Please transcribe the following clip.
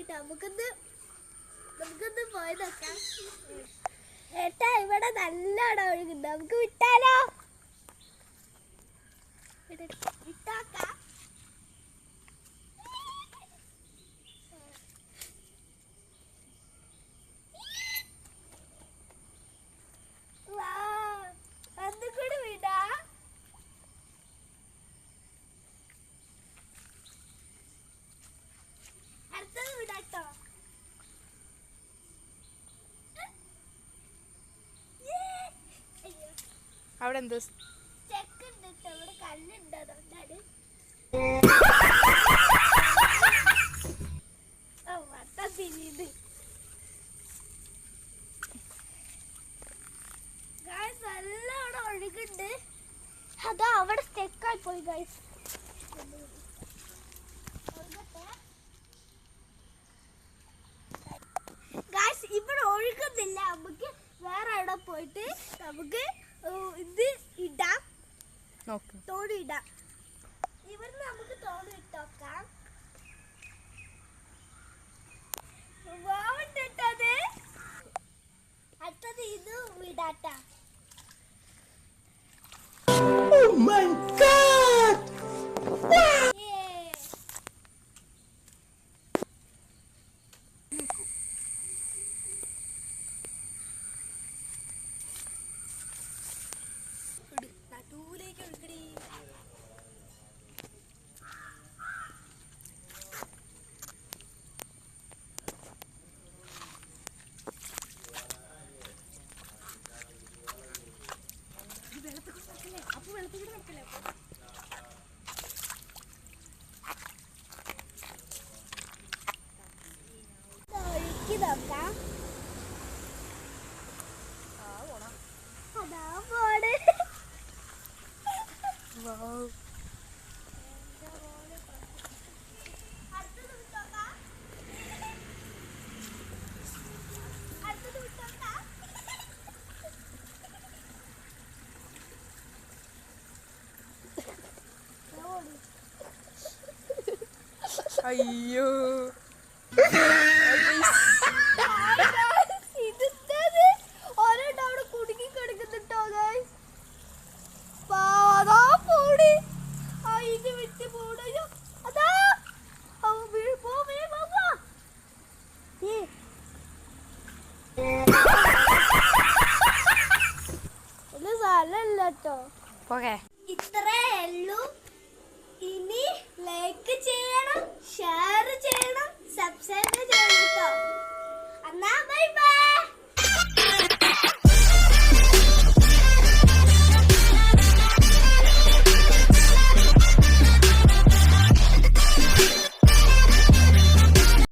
കേട്ടോ നമുക്കൊന്ന് നമുക്കൊന്ന് പോയി നോക്കാം. ഏട്ടാ ഇവിടെ നല്ലോണം ഒഴുകുന്നു. നമുക്ക് വിട്ടാലോ? ഒഴുകുണ്ട് അതാ അവിടെ പോയി ഇവിടെ ഒഴുകുന്നില്ല. നമുക്ക് വേറെ അവിടെ പോയിട്ട് നമുക്ക് ഇത് ഇടാം. നോക്ക്. തോട് ഇടാം. ഇവിടുന്ന് നമുക്ക് തോട് ഇട്ടോക്കാം വാവുണ്ടത് അടുത്തത് ഇത് വിടാട്ടാ. Yay! നോക്കാം അതാ ഓടി അയ്യോ ഓക്കെ ഇത്രയല്ലോ ഇനി ലൈക്ക് ചെയ്യണം ഷെയർ ചെയ്യണം സബ്സ്ക്രൈബ് ചെയ്യണം